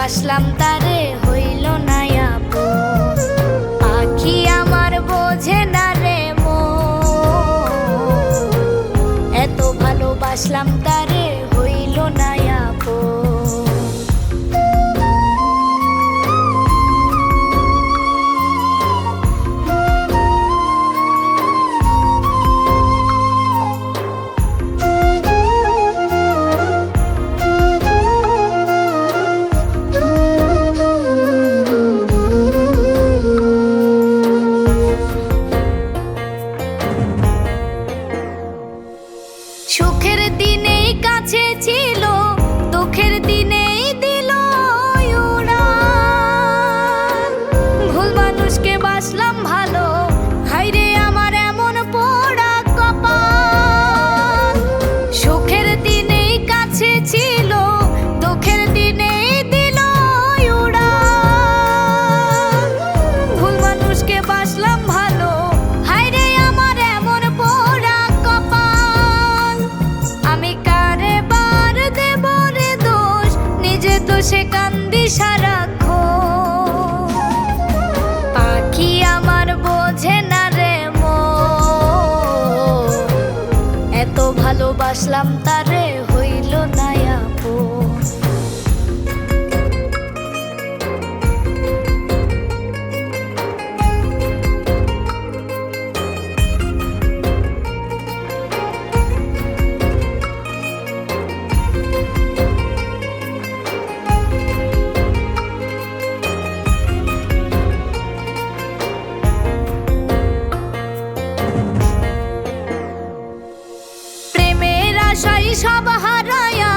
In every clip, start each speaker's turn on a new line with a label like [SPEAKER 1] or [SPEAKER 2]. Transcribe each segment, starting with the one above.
[SPEAKER 1] বাসলাম তারে হইল না পাখি আমার বোঝে না রে মো এত ভালোবাসলাম তারে দিনেই কাছে ছিল দুঃখের দিনেই দিল ভুল মানুষকে বাসলাম ভালো বসে কান্দি সারাক্ষো পাখি আমার বোঝে না রে মো এত ভালোবাসলাম তারে হইল না সব হারায়া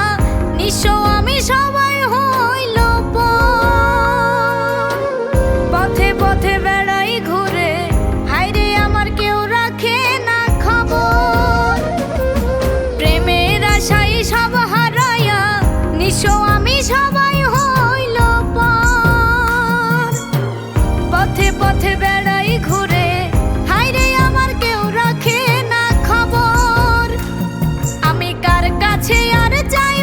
[SPEAKER 1] নিঃস্ব আমি সব die.